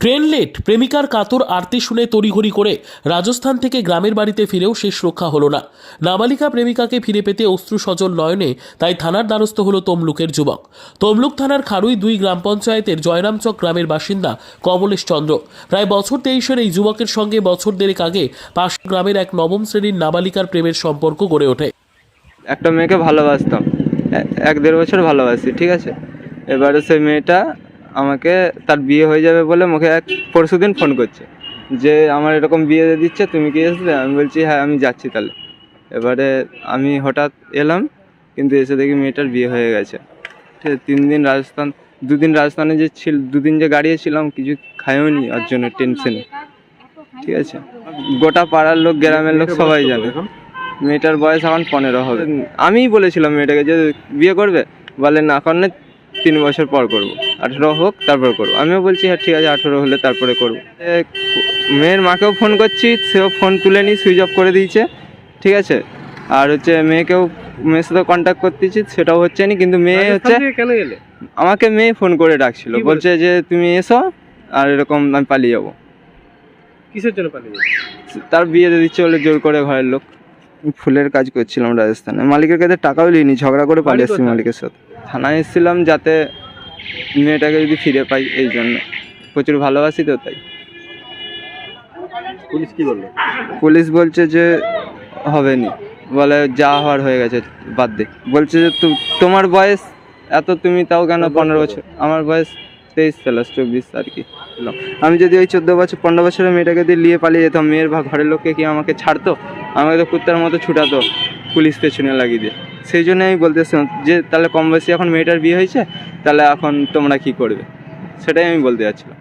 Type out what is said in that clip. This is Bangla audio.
ট্রেন লেট, প্রেমিকার কাতর আরতি শুনে তড়িঘড়ি করে রাজস্থান থেকে গ্রামের বাড়িতে ফিরেও শেষ রক্ষা হলো না। নাবালিকা প্রেমিকাকে ফিরে পেতে অশ্রু সজল নয়নে, তাই থানার দ্বারস্থ হলো তমলুকের যুবক। তমলুক থানার খারুই দুই গ্রাম পঞ্চায়েতের জয়রামচক গ্রামের বাসিন্দা কমলেশ চন্দ্র। প্রায় বছর তেইশের এই যুবকের সঙ্গে বছর দেড়েক আগে পাশ গ্রামের এক নবম শ্রেণির নাবালিকার প্রেমের সম্পর্ক গড়ে ওঠে। একটা মেয়েকে ভালোবাসতাম এক দেড় বছর ভালোবাসি, ঠিক আছে? এবারে সেই মেয়েটা আমাকে তার বিয়ে হয়ে যাবে বলে মুখে এক পরশু দিন ফোন করছে। যে আমার এরকম বিয়ে দিচ্ছে তুমি কি আসবে আমি বলছি হ্যাঁ আমি যাচ্ছি তাহলে। এবারে আমি হঠাৎ এলাম কিন্তু এসে দেখি মেয়েটার বিয়ে হয়ে গেছে। ঠিক আছে তিন দিন রাজস্থান দুদিন রাজস্থানে যে ছিল দুদিন যে গাড়িয়ে ছিলাম কিছু খাইওনি ওর জন্য টেনশনে ঠিক আছে? গোটা পাড়ার লোক গ্রামের লোক সবাই জানে। মেয়েটার বয়স এখন পনেরো হবে। আমিই বলেছিলাম মেয়েটাকে যে বিয়ে করবে? বলে না এখন তিন বছর পর করব। আঠেরো হোক তারপরে করব। আমিও বলছি হ্যাঁ ঠিক আছে আঠেরো হলে তারপরে করব। মেয়ের মাকেও ফোন করছি সেও ফোন তুলে নি সুইচ অফ করে দিয়েছে ঠিক আছে? আর হচ্ছে মেয়েকেও মেয়ের সাথে কন্ট্যাক্ট করতেছি সেটাও হচ্ছে না কিন্তু মেয়ে হচ্ছে কেন আমাকে মেয়ে ফোন করে ডাকছিল বলছে? যে তুমি এসো আর এরকম আমি পালিয়ে যাব। কিসের জন্য পালিয়ে? তার বিয়ে দিয়ে দিচ্ছে বলে জোর করে ঘরের লোক। ফুলের কাজ করছিলাম রাজস্থানে। মালিকের কাছে টাকাও নিইনি ঝগড়া করে পালিয়ে এসেছি মালিকের সাথে। থানায় এসেছিলাম যাতে মেয়েটাকে যদি ফিরে পাই এই জন্য। প্রচুর ভালোবাসি তো তাই। পুলিশ কি বলল? পুলিশ বলছে যে হবে নি বলে যা হওয়ার হয়ে গেছে বাদ দে। বলছে যে তোমার বয়স এত তুমি তাও কেন পনেরো বছর? আমার বয়স তেইশ প্লাস চব্বিশ আর কি আমি যদি ওই চোদ্দ বছর পনেরো বছরের মেয়েটাকে দিয়ে নিয়ে পালিয়ে যেতাম মেয়ের বা ঘরের লোককে কি আমাকে ছাড়তো? আমাকে তো কুত্তার মতো ছুটাতো পুলিশ পেছনে লাগিয়ে দিয়ে। সেই জন্য আমি বলতেছিলাম যে তাহলে কম বয়সী এখন মেয়েটার বিয়ে হয়েছে? তাহলে এখন তোমরা কি করবে? সেটাই আমি বলতে যাচ্ছিলাম।